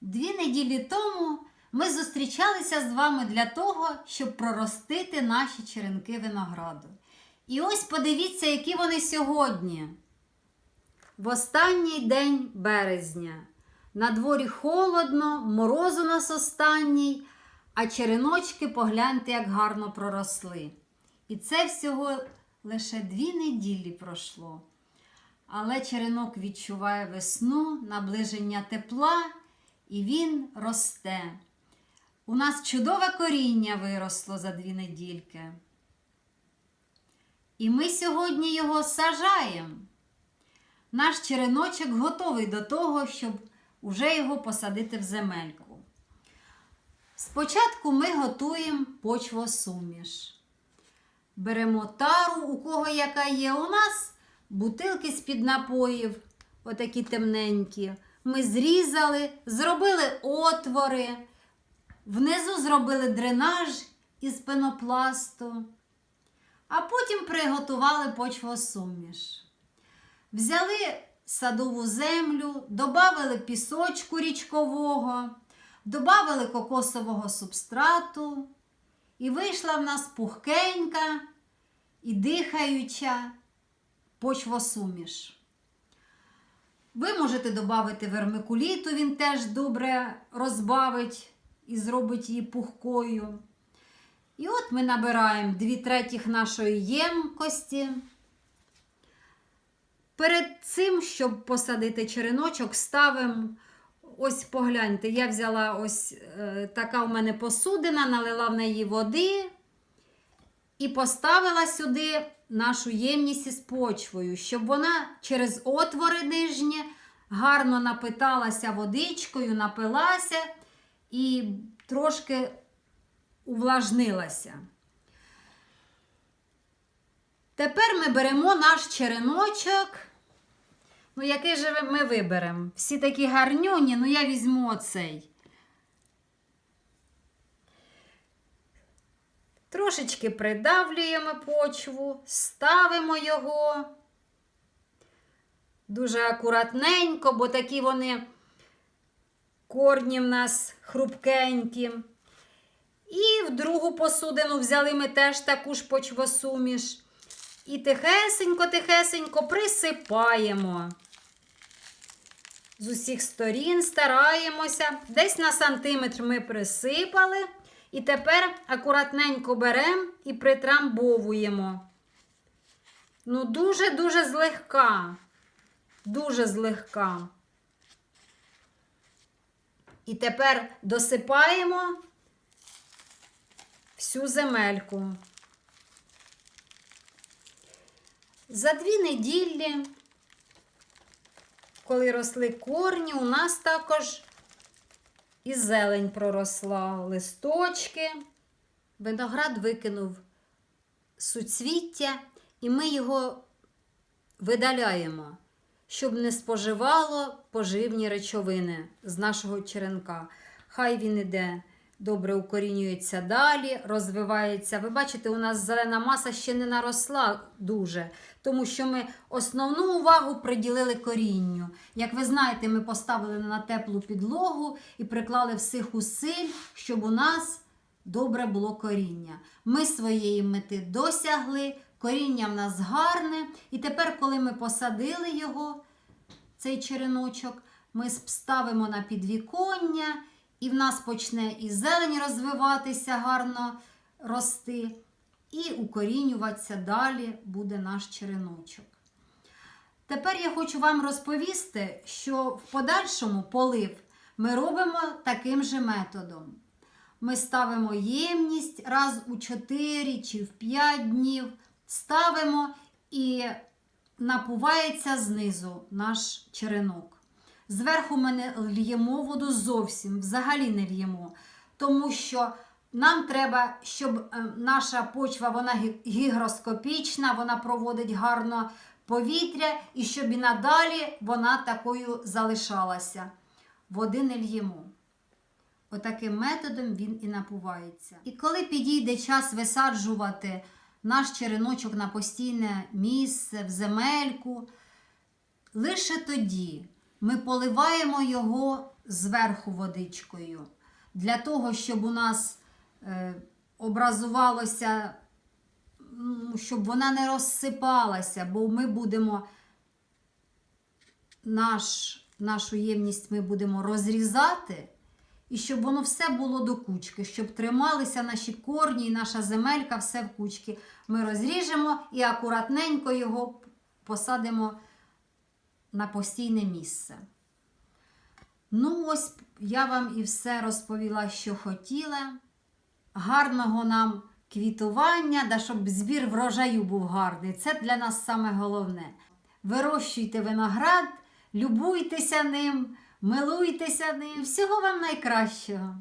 Дві неділі тому ми зустрічалися з вами для того, щоб проростити наші черенки винограду. І ось подивіться, які вони сьогодні. В останній день березня. На дворі холодно, мороз у нас останній, а череночки погляньте, як гарно проросли. І це всього лише дві неділі пройшло. Але черенок відчуває весну, наближення тепла, і він росте. У нас чудове коріння виросло за дві недільки. І ми сьогодні його сажаємо. Наш череночок готовий до того, щоб уже його посадити в земельку. Спочатку ми готуємо почвосуміш. Беремо тару, у кого яка є у нас, бутилки з-під напоїв, отакі темненькі. Ми зрізали, зробили отвори, внизу зробили дренаж із пенопласту, а потім приготували почвосуміш. Взяли садову землю, додали пісочку річкового, додали кокосового субстрату, і вийшла в нас пухкенька і дихаюча почвосуміш. Ви можете додати вермикуліту, він теж добре розбавить і зробить її пухкою. І от ми набираємо 2 третіх нашої ємкості. Перед цим, щоб посадити череночок, ставимо. Ось погляньте, я взяла ось е, така у мене посудина, налила в неї води і поставила сюди нашу ємність із почвою, щоб вона через отвори нижні гарно напиталася водичкою, напилася і трошки увлажнилася. Тепер ми беремо наш череночок. Ну, який же ми виберемо? Всі такі гарнюні, ну я візьму оцей. Трошечки придавлюємо почву, ставимо його дуже акуратненько, бо такі вони корні в нас хрупкенькі. І в другу посудину взяли ми теж таку ж почвосуміш. І тихесенько-тихесенько присипаємо. З усіх сторін стараємося. Десь на сантиметр ми присипали. І тепер акуратненько беремо і притрамбовуємо. Ну, дуже-дуже злегка. Дуже злегка. І тепер досипаємо всю земельку. За дві неділі, коли росли корні, у нас також і зелень проросла, листочки. Виноград викинув суцвіття, і ми його видаляємо, щоб не споживало поживні речовини з нашого черенка. Хай він іде добре укорінюється далі, розвивається. Ви бачите, у нас зелена маса ще не наросла дуже, тому що ми основну увагу приділили корінню. Як ви знаєте, ми поставили на теплу підлогу і приклали всіх усиль, щоб у нас добре було коріння. Ми своєї мети досягли, коріння в нас гарне. І тепер, коли ми посадили його, цей череночок, ми ставимо на підвіконня. І в нас почне і зелень розвиватися, гарно рости, і укорінюватися далі буде наш череночок. Тепер я хочу вам розповісти, що в подальшому полив ми робимо таким же методом. Ми ставимо ємність раз у 4 чи в 5 днів, ставимо і напувається знизу наш черенок. Зверху ми не л'ємо воду зовсім, взагалі не л'ємо. Тому що нам треба, щоб е, наша почва вона гігроскопічна, вона проводить гарно повітря, і щоб і надалі вона такою залишалася. Води не л'ємо. Отаким методом він і напувається. І коли підійде час висаджувати наш череночок на постійне місце, в земельку, лише тоді ми поливаємо його зверху водичкою. Для того, щоб у нас е, образувалося, щоб вона не розсипалася, бо ми будемо наш, нашу ємність ми будемо розрізати, і щоб воно все було до кучки, щоб трималися наші корні і наша земелька, все в кучки. Ми розріжемо і акуратненько його посадимо на постійне місце. Ну, ось я вам і все розповіла, що хотіла. Гарного нам квітування, да щоб збір врожаю був гарний. Це для нас саме головне. Вирощуйте виноград, любуйтеся ним, милуйтеся ним. Всього вам найкращого.